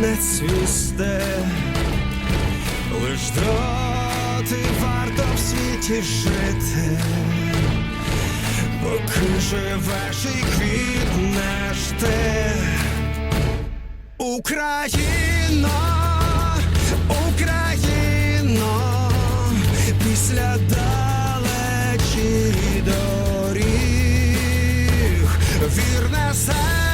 Не цвісти, лиш доти варто в світі жити, поки живеш і квітнеш ти. Україно, Україно, після далечі доріг, вірне серце